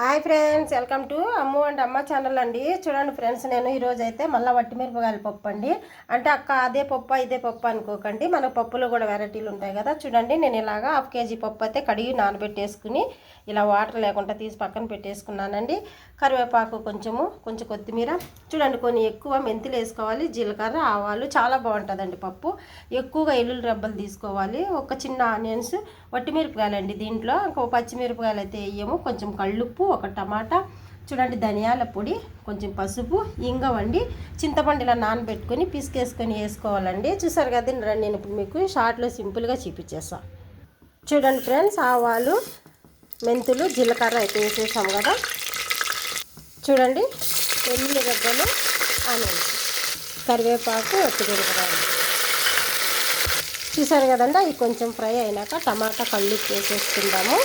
Hi friends welcome to Ammu and Amma channel అండి. చూడండి friends నేను ఈరోజు అయితే మళ్ళీ వట్టి మిరపకాయల పప్పు అండి. అంటే అక్క అదే పప్పు ఇదే పప్పు అనుకోకండి. మన పప్పులో కూడా వెరైటీలు ఉంటాయి కదా. చూడండి నేను ఇలాగా హాఫ్ కేజీ పప్పు అయితే కడిగి నానబెట్టేసుకుని ఇలా వాటర్ లేకుండా తీసి పక్కన పెట్టేసుకున్నానండి. కరివేపాకు కొంచెము కొంచెం కొత్తిమీర. చూడండి కొన్ని ఎక్కువ మెంతులు వేసుకోవాలి. జీలకర్ర ఆవాలు చాలా బాగుంటుందండి పప్పు. ఎక్కువగా ఎల్లుల్లి రెబ్బలు తీసుకోవాలి. ఒక చిన్న ఆనియన్స్ వట్టి అండి దీంట్లో. ఇంకో పచ్చిమిరపకాయలు అయితే వేయము. కొంచెం కళ్ళుప్పు ఒక టమాటా చూడండి ధనియాల పొడి కొంచెం పసుపు ఇంగవండి చింతపండు ఇలా నానబెట్టుకొని పిసికేసుకొని వేసుకోవాలండి. చూసారు కదా రండి నేను ఇప్పుడు మీకు షార్ట్లో సింపుల్గా చూపించేస్తా. చూడండి ఫ్రెండ్స్ ఆవాలు మెంతులు జీలకర్ర అయితే వేసేసాం కదా. చూడండి ఎల్లిగడ్డలు అని ఆనియన్స్ కరివేపాకు ఒత్తిమిరపకాయలు చూసారు కదండి అవి కొంచెం ఫ్రై అయినాక టమాటా కళ్ళు వేసేసుకుందాము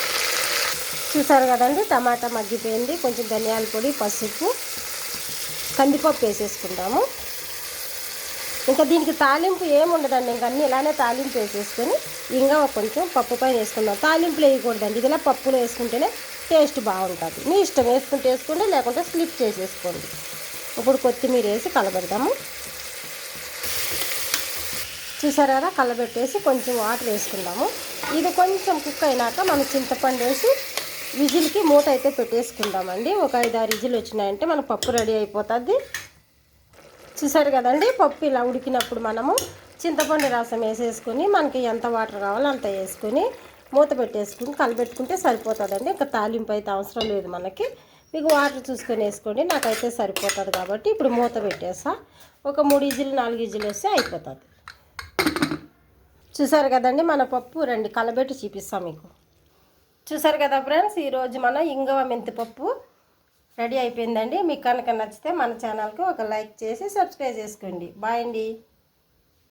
చూసారు కదండి టమాటా మగ్గిపోయింది కొంచెం ధనియాల పొడి పసుపు కందిపప్పు వేసేసుకుంటాము ఇంకా దీనికి తాలింపు ఏముండదండి ఇంకా అన్నీ ఇలానే తాలింపు వేసేసుకొని ఇంకా కొంచెం పప్పు పైన వేసుకుందాం. తాలింపులు వేయకూడదండి ఇది ఇలా పప్పులో వేసుకుంటేనే టేస్ట్ బాగుంటుంది. మీ ఇష్టం వేసుకుంటే వేసుకోండి లేకుంటే స్లిప్ చేసేసుకోండి. ఇప్పుడు కొత్తిమీర వేసి కలబెడదాము. చూసారు కదా కలబెట్టేసి కొంచెం వాటర్ వేసుకుందాము. ఇది కొంచెం కుక్ అయినాక మనం చింతపండు వేసి విజిల్కి మూత అయితే పెట్టేసుకుందామండి. ఒక ఐదు ఆరు విజిల్ వచ్చినాయంటే మన పప్పు రెడీ అయిపోతుంది. చూసారు కదండి పప్పు ఇలా ఉడికినప్పుడు మనము చింతపండు రసం వేసేసుకొని మనకి ఎంత వాటర్ కావాలో అంత వేసుకొని మూత పెట్టేసుకుని కలబెట్టుకుంటే సరిపోతుందండి. ఇంకా తాలింపు అయితే అవసరం లేదు మనకి. మీకు వాటర్ చూసుకొని వేసుకోండి నాకైతే సరిపోతుంది కాబట్టి ఇప్పుడు మూత పెట్టేసా. ఒక మూడు ఇజీలు నాలుగు ఇజీలు వస్తే అయిపోతుంది. చూసారు కదండి మన పప్పు రండి కలబెట్టి చూపిస్తాం మీకు. చూసారు కదా ఫ్రెండ్స్ ఈరోజు మన ఇంగవ మెంతిపప్పు రెడీ అయిపోయిందండి. మీకు కనుక నచ్చితే మన ఛానల్కి ఒక లైక్ చేసి సబ్స్క్రైబ్ చేసుకోండి. బాయ్ అండి.